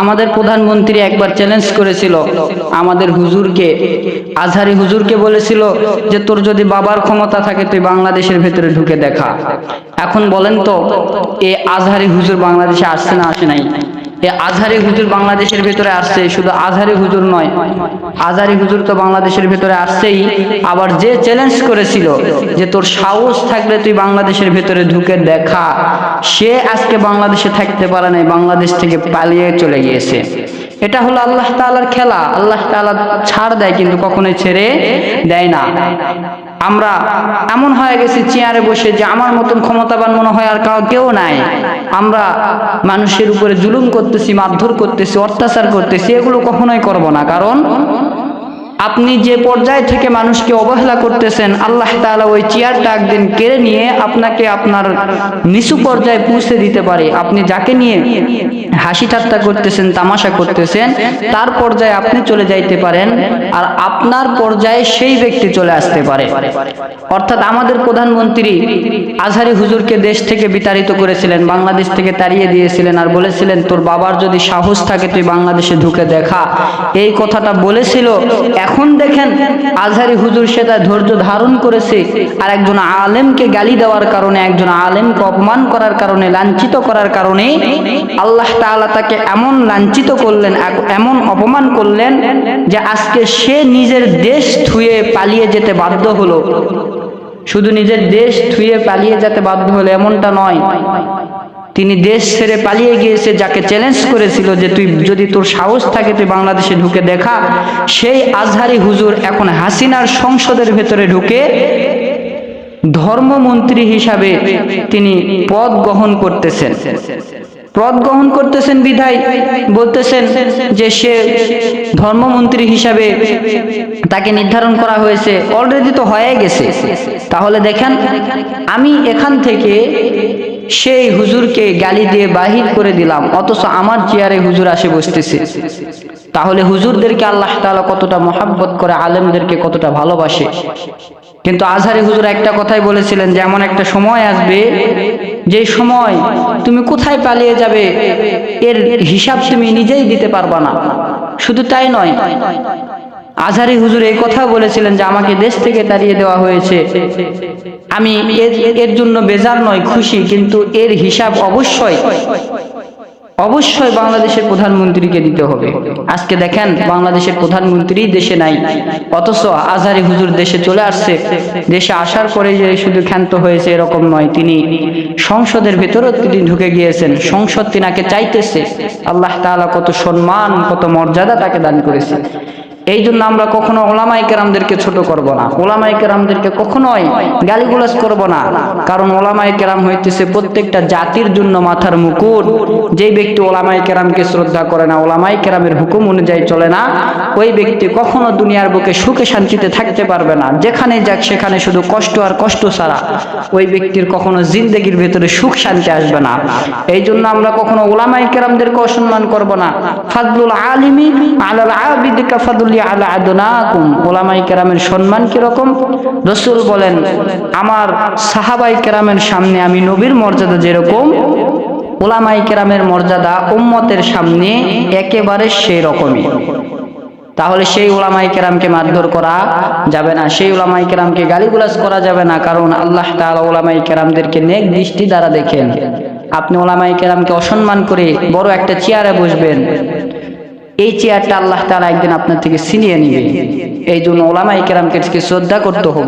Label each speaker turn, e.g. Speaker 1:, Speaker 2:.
Speaker 1: আমাদের প্রধানমন্ত্রী একবার চ্যালেঞ্জ করেছিল। আমাদের হুজুরকে, আজহারি হুজুরকে বলেছিল যে, তোর যদি বাবার ক্ষমতা থাকে, তুই বাংলাদেশের ভেতরে ঢুকে দেখা। এখন বলেন তো, এ আজহারি হুজুর বাংলাদেশে আসছে না আসে নাই? এ আজহারি হুজুর বাংলাদেশের ভেতরে আসছে, শুধু আজহারি হুজুর নয়, আজহারি হুজুর তো বাংলাদেশের ভেতরে আসছেই। আবার যে চ্যালেঞ্জ করেছিল যে তোর সাহস থাকলে তুই বাংলাদেশের ভেতরে ঢুকে দেখা, সে আজকে বাংলাদেশে থাকতে পারে নাই, বাংলাদেশ থেকে পালিয়ে চলে গিয়েছে। এটা হলো আল্লাহ তালার খেলা। আল্লাহ তালা ছাড় দেয় কিন্তু কখনোই ছেড়ে দেয় না। আমরা এমন হয়ে গেছি চেয়ারে বসে যে আমার মতন ক্ষমতাবান মনে হয় আর কাউ কেউ নাই। আমরা মানুষের উপরে জুলুম করতেছি, মারধর করতেছি, অত্যাচার করতেছি, এগুলো কখনোই করব না। কারণ আপনি যে পর্যায় থেকে মানুষকে অবহেলা করতেছেন, আল্লাহ তাআলা ওই চেয়ারটা একদিন কেড়ে নিয়ে আপনাকে আপনার নিচু পর্যায়ে পৌঁছে দিতে পারে। আপনি যাকে নিয়ে হাসি ঠাট্টা করতেছেন, তামাশা করতেছেন, তার পর্যায়ে আপনি চলে যাইতে পারেন আর আপনার পর্যায়ে সেই ব্যক্তি চলে আসতে পারে। অর্থাৎ আমাদের প্রধানমন্ত্রী আজহারি হুজুরকে দেশ থেকে বিতাড়িত করেছিলেন, বাংলাদেশ থেকে তাড়িয়ে দিয়েছিলেন আর বলেছিলেন, তোর বাবার যদি সাহস থাকে, তুই বাংলাদেশে ঢুকে দেখা। এই কথাটা বলেছিল এখন দেখেন আজহারি হুজুর সেটা ধৈর্য ধারণ করেছে আর একজন আলেমকে গালি দেওয়ার কারণে, একজন আলেমকে অপমান করার কারণে, লাঞ্ছিত করার কারণে আল্লাহ তাআলা তাকে এমন লাঞ্ছিত করলেন এমন অপমান করলেন যে আজকে সে নিজের দেশ থুয়ে পালিয়ে যেতে বাধ্য হলো। শুধু নিজের দেশ থুয়ে পালিয়ে যেতে বাধ্য হলো, এমনটা নয়। তিনি দেশ ছেড়ে পালিয়ে গিয়েছে, যাকে চ্যালেঞ্জ করেছিল যে তুই যদি তোর সাহস থাকে তুই বাংলাদেশে ঢুকে দেখা। সেই আজহারি হুজুর এখন হাসিনার সংসদের ভেতরে ঢুকে ধর্মমন্ত্রী হিসাবে তিনি পদ গ্রহণ করতেছেন। পদ গ্রহণ করতেছেন বিধায় বলতেছেন যে সে ধর্মমন্ত্রী হিসাবে তাকে নির্ধারণ করা হয়েছে। অলরেডি তো হয়ে গেছে। তাহলে দেখেন, আমি এখান থেকে সেই হুজুরকে গালি দিয়ে বাহির করে দিলাম, অথচ আমার চেয়ারে হুজুর আসে বসতেছে। তাহলে হুজুরদেরকে আল্লাহ তালা কতটা মহাব্বত করে, আলেমদেরকে কতটা ভালোবাসে? কিন্তু আজহারি হুজুর একটা কথাই বলেছিলেন যে, এমন একটা সময় আসবে, যে সময় তুমি কোথায় পালিয়ে যাবে, এর হিসাব তুমি নিজেই দিতে পারবা না। শুধু তাই নয় আজহারি হুজুর এই কথা বলেছিলেন যে আমাকে দেশ থেকে তাড়িয়ে দেওয়া হয়েছে। আমি এর জন্য বেজার নয়, খুশি, কিন্তু এর হিসাব অবশ্যই অবশ্যই বাংলাদেশের প্রধানমন্ত্রীকে দিতে হবে। আজকে দেখেন, বাংলাদেশের প্রধানমন্ত্রী দেশে নাই, অথচ আজহারি হুজুর দেশে চলে আসছে। দেশে আসার পরে যে শুধু ক্ষান্ত হয়েছে এরকম নয়, তিনি সংসদের ভেতরেও তিনি ঢুকে গিয়েছেন। সংসদ তিনাকে চাইতেছে, আল্লাহ তাআলা কত সম্মান, কত মর্যাদা তাকে দান করেছে। এই জন্য আমরা কখনো ওলামাই কেরামদেরকে ছোট করব না। ওলামাই কেরামদেরকে কখনোই গালিগুলাজ করব না। কারণ ওলামাই কেরাম হইতেছে প্রত্যেকটা জাতির জন্য মাথার মুকুট। যেই ব্যক্তি ওলামাই কেরামকে শ্রদ্ধা করে না ওলামাই কেরামের হুকুম অনুযায়ী চলে না, ওই ব্যক্তি কখনো দুনিয়ার বুকে সুখে শান্তিতে থাকতে পারবে না। যেখানে যাক সেখানে শুধু কষ্ট আর কষ্ট ছাড়া ওই ব্যক্তির কখনো জিন্দেগির ভেতরে সুখ শান্তি আসবে না। এই জন্য আমরা কখনো ওলামাই কেরামদেরকে অসম্মান করব না। ফাদলুল আলিমি আলাল আবিদিকা ফাদুলি সম্মান কীরকম? রসুল বলেন, আমার সাহাবাই কেরামের সামনে আমি নবীর মর্যাদা যেরকম ওলামাই কেরামের মর্যাদা উম্মতের সামনে একেবারে সেই রকমই তাহলে সেই ওলামাই কেরামকে মারধর করা যাবে না, সেই ওলামাই কেরামকে গালিগুলাজ করা যাবে না, কারণ আল্লাহ তাআলা ওলামাই কেরামদেরকে নেক দৃষ্টি দ্বারা দেখেন। আপনি ওলামাই কেরামকে অসম্মান করে বড় একটা চেয়ারে বসবেন এই চেয়ারটা আল্লাহ তালা একদিন আপনার থেকে ছিনিয়ে নিবে। এই জন্য ওলামাই কেরামকে শ্রদ্ধা করতে হবে।